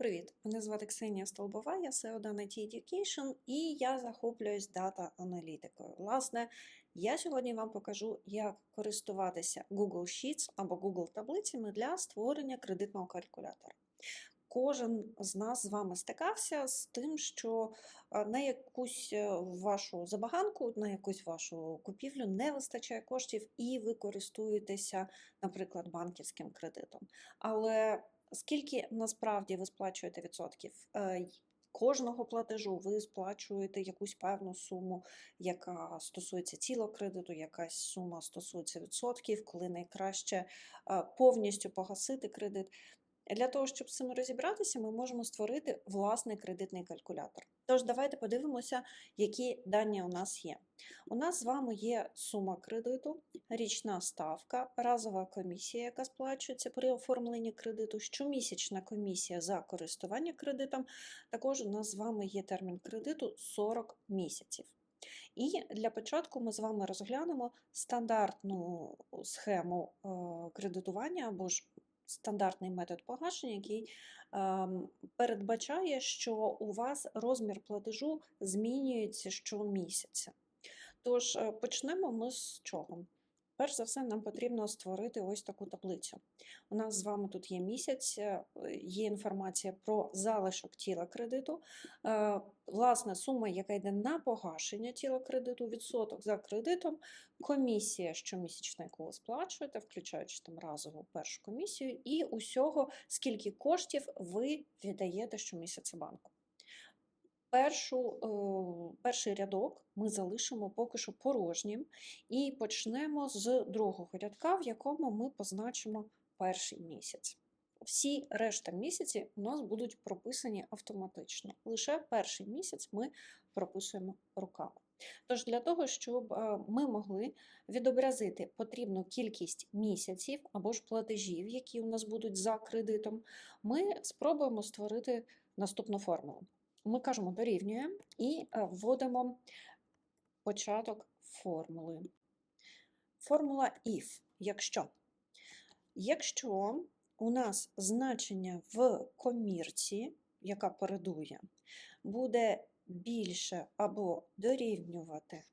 Привіт! Мене звати Ксенія Столбова, я SEO Dana IT Education і я захоплююсь дата-аналітикою. Власне, я сьогодні вам покажу, як користуватися Google Sheets або Google таблицями для створення кредитного калькулятора. Кожен з нас з вами стикався з тим, що на якусь е, вашу забаганку, на якусь вашу купівлю не вистачає коштів, і ви користуєтеся, наприклад, банківським кредитом. Але скільки насправді ви сплачуєте відсотків? Е, Кожного платежу ви сплачуєте якусь певну суму, яка стосується цілого кредиту, якась сума стосується відсотків, коли найкраще е, повністю погасити кредит. Для того, щоб з цим розібратися, ми можемо створити власний кредитний калькулятор. Тож, давайте подивимося, які дані у нас є. У нас з вами є сума кредиту, річна ставка, разова комісія, яка сплачується при оформленні кредиту, щомісячна комісія за користування кредитом. Також у нас з вами є термін кредиту 40 місяців. І для початку ми з вами розглянемо стандартну схему е, кредитування або ж стандартний метод погашення, який ем, передбачає, що у вас розмір платежу змінюється щомісяця. Тож е, почнемо ми з чого? Перш за все, нам потрібно створити ось таку таблицю. У нас з вами тут є місяць, е, є інформація про залишок тіла кредиту, е, власне, сума, яка йде на погашення тіла кредиту, відсоток за кредитом, комісія щомісячна, яку ви сплачуєте, включаючи там разову першу комісію, і усього, скільки коштів ви віддаєте щомісяця банку. Першу, перший рядок ми залишимо поки що порожнім і почнемо з другого рядка, в якому ми позначимо перший місяць. Всі решта місяці у нас будуть прописані автоматично. Лише перший місяць ми прописуємо руками. Тож для того, щоб е, ми могли відобразити потрібну кількість місяців або ж платежів, які у нас будуть за кредитом, ми спробуємо створити наступну формулу. Ми кажемо дорівнює і е, вводимо початок формули. Формула if, якщо. Якщо у нас значення в комірці, яка передує, буде більше або дорівнювати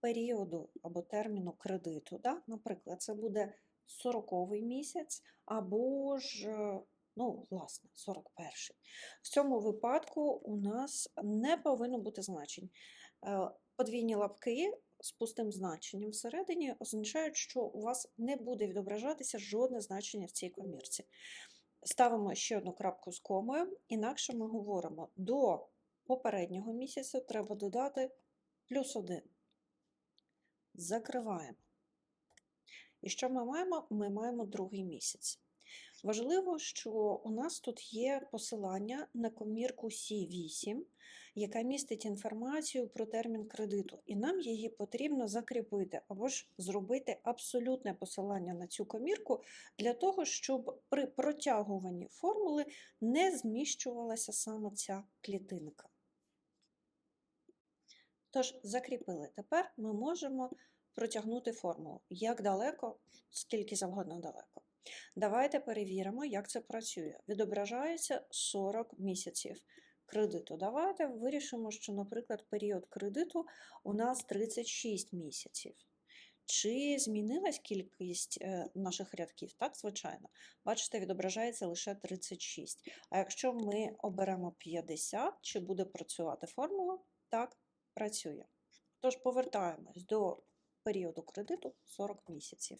періоду або терміну кредиту, да? наприклад, це буде 40-й місяць, або ж, е, ну, власне, 41-й. В цьому випадку у нас не повинно бути значень. Е, Подвійні лапки з пустим значенням всередині означають, що у вас не буде відображатися жодне значення в цій комірці. Ставимо ще одну крапку з комою, інакше ми говоримо до попереднього місяця треба додати плюс один. Закриваємо. І що ми маємо? Ми маємо другий місяць. Важливо, що у нас тут є посилання на комірку C8, яка містить інформацію про термін кредиту, і нам її потрібно закріпити або ж зробити абсолютне посилання на цю комірку для того, щоб при протягуванні формули не зміщувалася саме ця клітинка. Тож, закріпили. Тепер ми можемо протягнути формулу. Як далеко, скільки завгодно далеко. Давайте перевіримо, як це працює. Відображається 40 місяців кредиту. Давайте вирішимо, що, наприклад, період кредиту у нас 36 місяців. Чи змінилась кількість е, наших рядків? Так, звичайно. Бачите, відображається лише 36. А якщо ми оберемо 50, чи буде працювати формула? Так, працює. Тож повертаємось до періоду кредиту 40 місяців.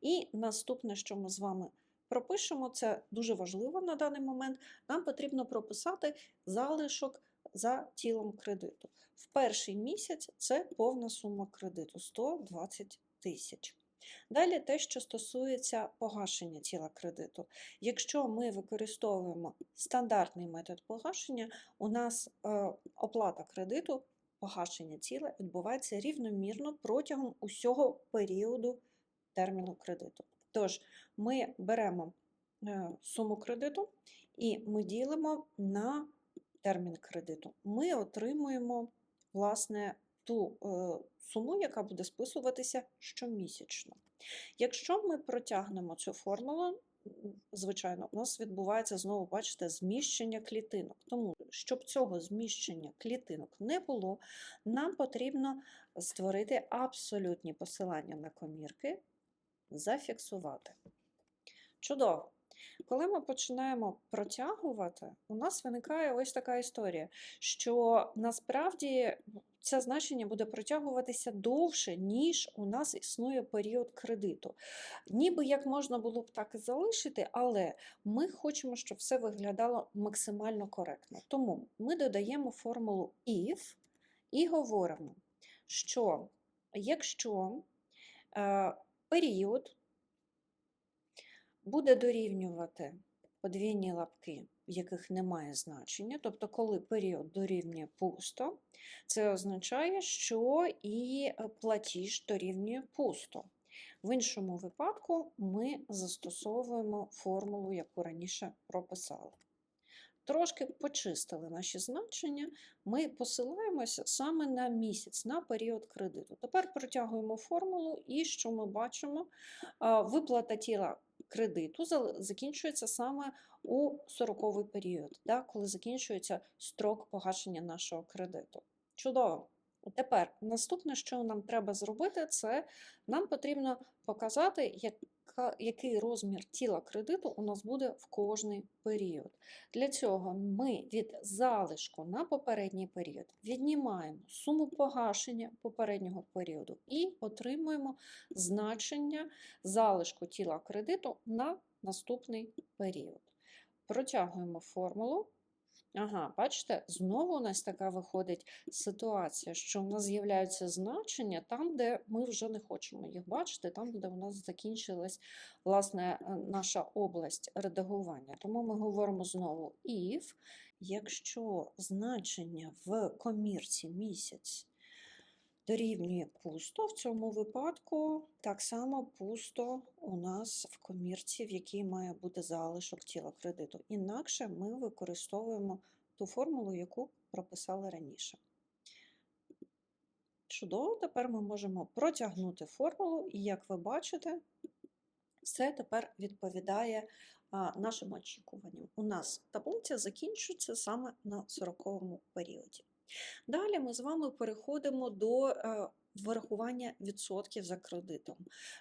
І наступне, що ми з вами пропишемо, це дуже важливо на даний момент. Нам потрібно прописати залишок за тілом кредиту. В перший місяць це повна сума кредиту 120 тисяч. Далі те, що стосується погашення тіла кредиту. Якщо ми використовуємо стандартний метод погашення, у нас е, оплата кредиту, погашення тіла відбувається рівномірно протягом усього періоду терміну кредиту. Тож ми беремо е, суму кредиту і ми ділимо на термін кредиту. Ми отримуємо власне ту е, суму, яка буде списуватися щомісячно. Якщо ми протягнемо цю формулу, звичайно, у нас відбувається знову, бачите, зміщення клітинок. Тому, щоб цього зміщення клітинок не було, нам потрібно створити абсолютні посилання на комірки, зафіксувати. Чудово! Коли ми починаємо протягувати, у нас виникає ось така історія, що насправді це значення буде протягуватися довше, ніж у нас існує період кредиту. Ніби як можна було б так і залишити, але ми хочемо, щоб все виглядало максимально коректно. Тому ми додаємо формулу if і говоримо, що якщо е, період буде дорівнювати подвійні лапки, в яких немає значення, тобто, коли період дорівнює пусто, це означає, що і платіж дорівнює пусто. В іншому випадку ми застосовуємо формулу, яку раніше прописали. Трошки почистили наші значення, ми посилаємося саме на місяць, на період кредиту. Тепер протягуємо формулу, і що ми бачимо? Виплата тіла кредиту закінчується саме у 40-й період, да, коли закінчується строк погашення нашого кредиту. Чудово. Тепер наступне, що нам треба зробити, це нам потрібно показати, яка, який розмір тіла кредиту у нас буде в кожний період. Для цього ми від залишку на попередній період віднімаємо суму погашення попереднього періоду і отримуємо значення залишку тіла кредиту на наступний період. Протягуємо формулу. Ага, бачите, знову у нас така виходить ситуація, що у нас з'являються значення там, де ми вже не хочемо їх бачити, там, де у нас закінчилась власне е, наша область редагування. Тому ми говоримо знову if, якщо значення в комірці місяць дорівнює пусто, в цьому випадку так само пусто у нас в комірці, в якій має бути залишок тіла кредиту. Інакше ми використовуємо ту формулу, яку прописали раніше. Чудово, тепер ми можемо протягнути формулу, і як ви бачите, це тепер відповідає нашим очікуванням. У нас таблиця закінчується саме на 40-му періоді. Далі ми з вами переходимо до е, вирахування відсотків за кредитом.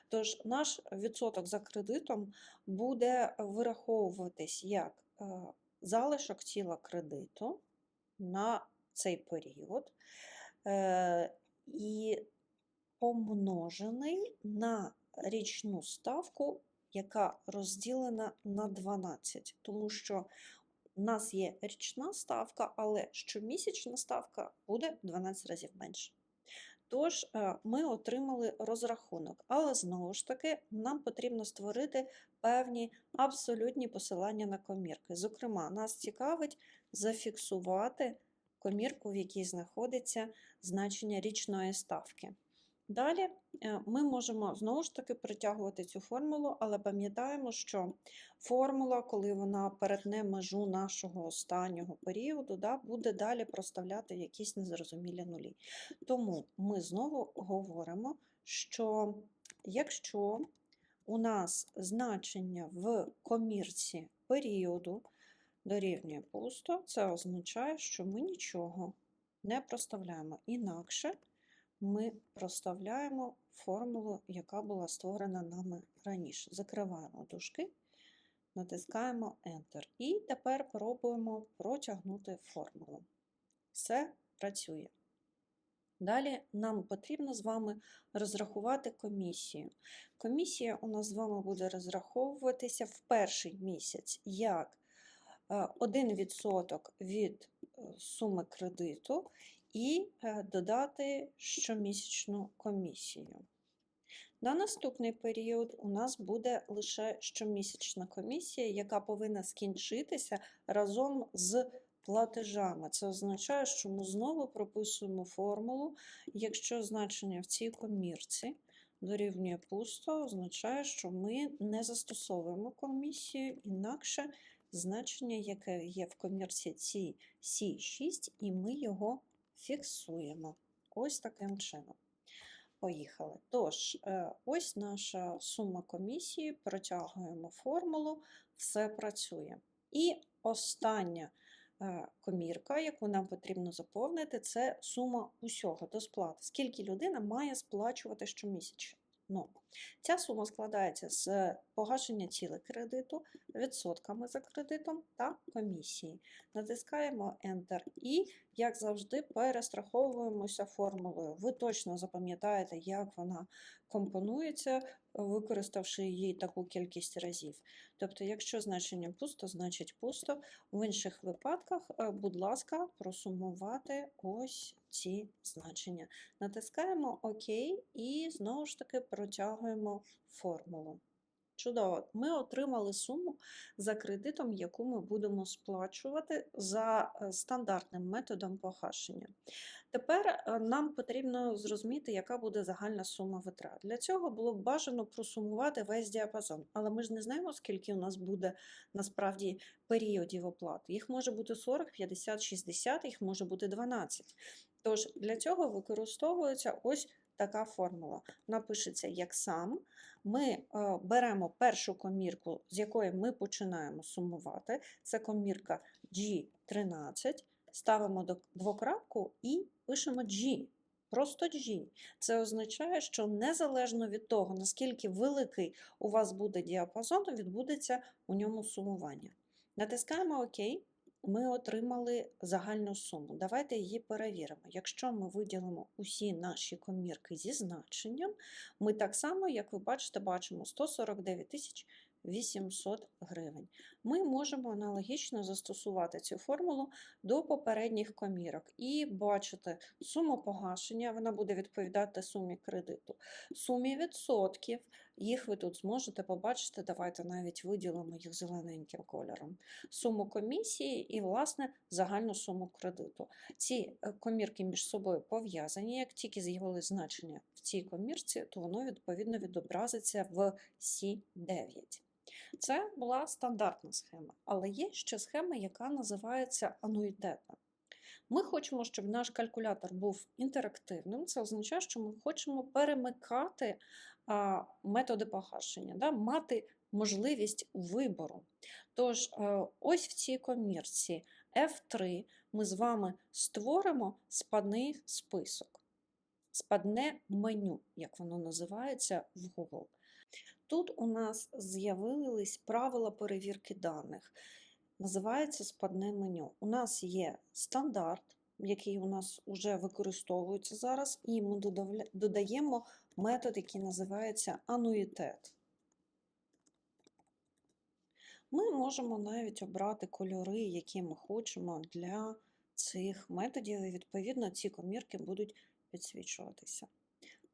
Тож наш відсоток за кредитом буде вираховуватись як е, залишок тіла кредиту на цей період е, і помножений на річну ставку, яка розділена на 12, тому що у нас є річна ставка, але щомісячна ставка буде 12 разів менше. Тож е, ми отримали розрахунок, але знову ж таки нам потрібно створити певні абсолютні посилання на комірки. Зокрема, нас цікавить зафіксувати комірку, в якій знаходиться значення річної ставки. Далі е, ми можемо знову ж таки притягувати цю формулу, але пам'ятаємо, що формула, коли вона перетне межу нашого останнього періоду, да, буде далі проставляти якісь незрозумілі нулі. Тому ми знову говоримо, що якщо у нас значення в комірці періоду дорівнює пусто, це означає, що ми нічого не проставляємо інакше ми проставляємо формулу, яка була створена нами раніше. Закриваємо дужки, натискаємо Enter. І тепер пробуємо протягнути формулу. Все працює. Далі нам потрібно з вами розрахувати комісію. Комісія у нас з вами буде розраховуватися в перший місяць як 1% від е, суми кредиту і е, додати щомісячну комісію. На наступний період у нас буде лише щомісячна комісія, яка повинна скінчитися разом з платежами. Це означає, що ми знову прописуємо формулу, якщо значення в цій комірці дорівнює пусто, означає, що ми не застосовуємо комісію, інакше значення, яке є в комірці C6, і ми його фіксуємо. Ось таким чином. поїхали. Тож, е, ось наша сума комісії, протягуємо формулу, все працює. І остання е, комірка, яку нам потрібно заповнити, це сума усього до сплати. Скільки людина має сплачувати щомісячно. Ну, ця сума складається з погашення цілих кредиту, відсотками за кредитом та комісії. Натискаємо Enter і, як завжди, перестраховуємося формулою. Ви точно запам'ятаєте, як вона компонується, використавши її таку кількість разів. Тобто, якщо значення пусто, значить пусто. В інших випадках, е, будь ласка, просумувати ось ці значення. Натискаємо ОК і знову ж таки протягуємо формулу. Чудово, ми отримали суму за кредитом, яку ми будемо сплачувати за е, стандартним методом погашення. Тепер е, нам потрібно зрозуміти, яка буде загальна сума витрат. Для цього було б бажано просумувати весь діапазон, але ми ж не знаємо, скільки у нас буде насправді періодів оплати. Їх може бути 40, 50, 60, їх може бути 12. Тож для цього використовується ось така формула. Вона пишеться як сам. Ми е, беремо першу комірку, з якої ми починаємо сумувати. Це комірка G13, ставимо двокрапку і пишемо G. Просто G. Це означає, що незалежно від того, наскільки великий у вас буде діапазон, відбудеться у ньому сумування. Натискаємо ОК. Ми отримали загальну суму. Давайте її перевіримо. Якщо ми виділимо усі наші комірки зі значенням, ми так само, як ви бачите, бачимо 149 тисяч 800 гривень. Ми можемо аналогічно застосувати цю формулу до попередніх комірок і бачити суму погашення, вона буде відповідати сумі кредиту, сумі відсотків, їх ви тут зможете побачити, давайте навіть виділимо їх зелененьким кольором, суму комісії і, власне, загальну суму кредиту. Ці е, комірки між собою пов'язані, як тільки з'явилось значення в цій комірці, то воно відповідно відобразиться в Сі9. Це була стандартна схема, але є ще схема, яка називається ануїтетна. Ми хочемо, щоб наш калькулятор був інтерактивним. Це означає, що ми хочемо перемикати методи погашення, да, мати можливість вибору. Тож, е, ось в цій комірці F3 ми з вами створимо спадний список, спадне меню, як воно називається в Google. Тут у нас з'явились правила перевірки даних. Називається спадне меню. У нас є стандарт, який у нас вже використовується зараз, і ми додаємо метод, який називається ануїтет. Ми можемо навіть обрати кольори, які ми хочемо для цих методів, і відповідно ці комірки будуть підсвічуватися.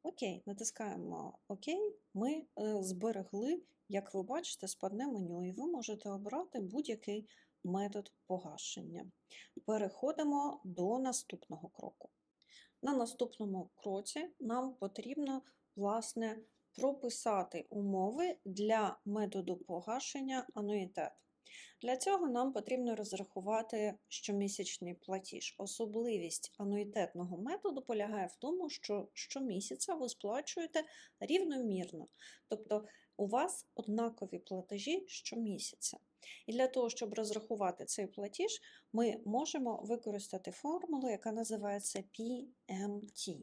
Окей, натискаємо ОК. Ми е, зберегли, як ви бачите, спадне меню, і ви можете обрати будь-який метод погашення. Переходимо до наступного кроку. На наступному кроці нам потрібно, власне, прописати умови для методу погашення ануїтет. Для цього нам потрібно розрахувати щомісячний платіж. Особливість ануїтетного методу полягає в тому, що щомісяця ви сплачуєте рівномірно, тобто у вас однакові платежі щомісяця. І для того, щоб розрахувати цей платіж, ми можемо використати формулу, яка називається PMT.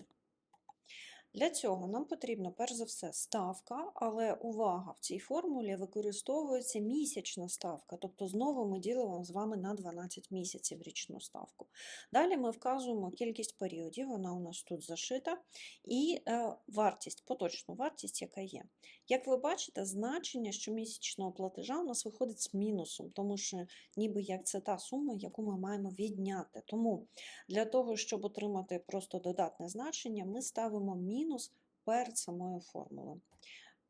Для цього нам потрібна, перш за все, ставка, але увага, в цій формулі використовується місячна ставка, тобто знову ми ділимо з вами на 12 місяців річну ставку. Далі ми вказуємо кількість періодів, вона у нас тут зашита, і е, вартість, поточну вартість, яка є. Як ви бачите, значення щомісячного платежа у нас виходить з мінусом, тому що ніби як це та сума, яку ми маємо відняти. Тому для того, щоб отримати просто додатне значення, ми ставимо мінус перед самою формулою.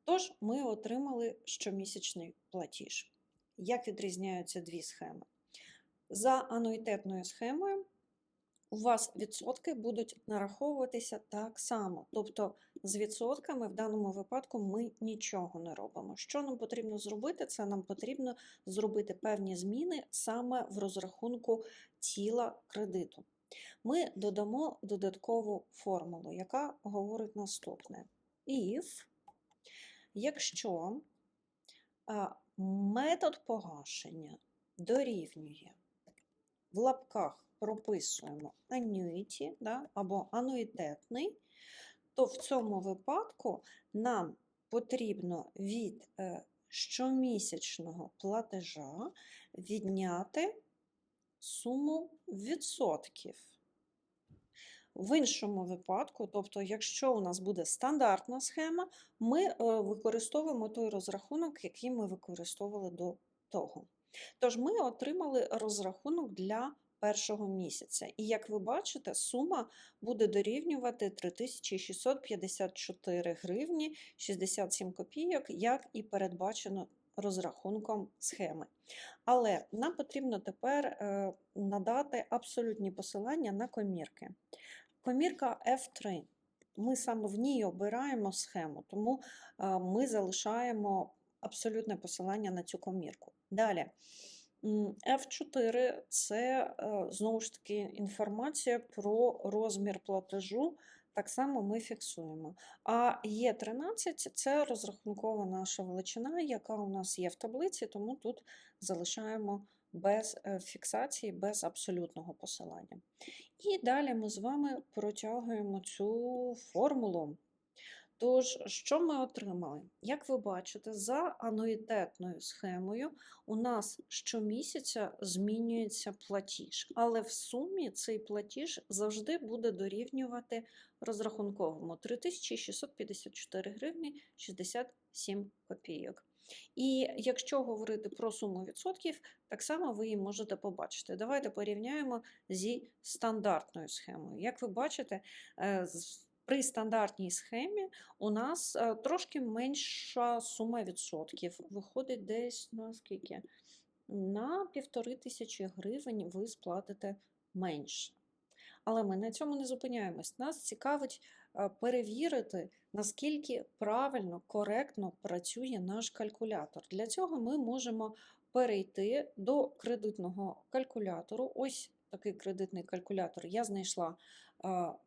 Тож ми отримали щомісячний платіж. Як відрізняються дві схеми? За ануїтетною схемою у вас відсотки будуть нараховуватися так само. Тобто з відсотками в даному випадку ми нічого не робимо. Що нам потрібно зробити? Це нам потрібно зробити певні зміни саме в розрахунку тіла кредиту. ми додамо додаткову формулу, яка говорить наступне. If, якщо метод погашення дорівнює в лапках прописуємо annuity да, або ануїтетний, то в цьому випадку нам потрібно від е, щомісячного платежа відняти суму відсотків. В іншому випадку, тобто, якщо у нас буде стандартна схема, ми е, використовуємо той розрахунок, який ми використовували до того. Тож ми отримали розрахунок для першого місяця. І як ви бачите, сума буде дорівнювати 3654 гривні 67 копійок, як і передбачено розрахунком схеми. Але нам потрібно тепер е, надати абсолютні посилання на комірки. Комірка F3. Ми саме в ній обираємо схему, тому е, ми залишаємо абсолютне посилання на цю комірку. Далі. М, F4 це е, знову ж таки інформація про розмір платежу. Так само ми фіксуємо. А Е13 це розрахункова наша величина, яка у нас є в таблиці, тому тут залишаємо без е, фіксації, без абсолютного посилання. І далі ми з вами протягуємо цю формулу. Тож, що ми отримали? Як ви бачите, за ануїтетною схемою у нас щомісяця змінюється платіж, але в сумі цей платіж завжди буде дорівнювати розрахунковому 3654 гривні 67 копійок. І якщо говорити про суму відсотків, так само ви її можете побачити. Давайте порівняємо зі стандартною схемою. Як ви бачите, е, при стандартній схемі у нас е, трошки менша сума відсотків. Виходить десь на скільки? На півтори тисячі гривень ви сплатите менше. Але ми на цьому не зупиняємось. Нас цікавить е, перевірити, наскільки правильно, коректно працює наш калькулятор. Для цього ми можемо перейти до кредитного калькулятору. Ось такий кредитний калькулятор я знайшла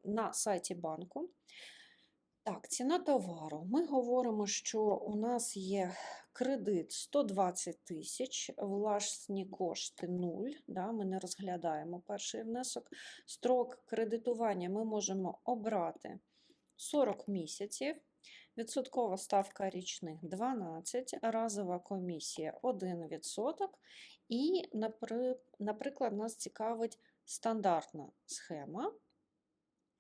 на сайті банку. Так, ціна товару. Ми говоримо, що у нас є кредит 120 тисяч, власні кошти 0, да, ми не розглядаємо перший внесок. Строк кредитування ми можемо обрати 40 місяців, відсоткова ставка річних 12, разова комісія 1%. І, наприклад, нас цікавить стандартна схема.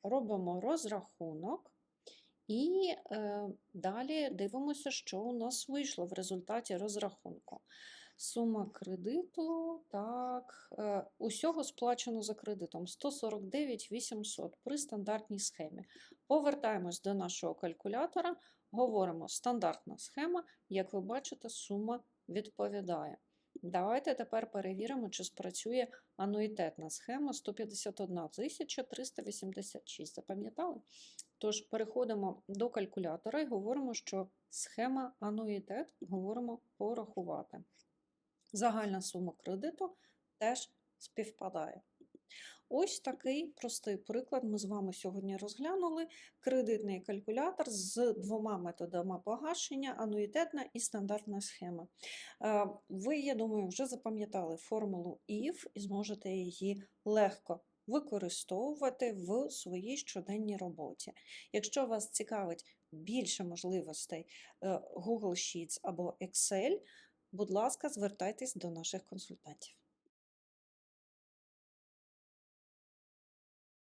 Робимо розрахунок. І е, далі дивимося, що у нас вийшло в результаті розрахунку. Сума кредиту, так, е, усього сплачено за кредитом 149 800 при стандартній схемі. Повертаємось до нашого калькулятора, говоримо стандартна схема, як ви бачите, сума відповідає. Давайте тепер перевіримо, чи спрацює ануїтетна схема 151 386. Запам'ятали? Тож переходимо до калькулятора і говоримо, що схема ануїтет говоримо порахувати. Загальна сума кредиту теж співпадає. Ось такий простий приклад ми з вами сьогодні розглянули. Кредитний калькулятор з двома методами погашення, ануїтетна і стандартна схема. Е, Ви, я думаю, вже запам'ятали формулу IF і зможете її легко використовувати в своїй щоденній роботі. Якщо вас цікавить більше можливостей е, Google Sheets або Excel, будь ласка, звертайтесь до наших консультантів.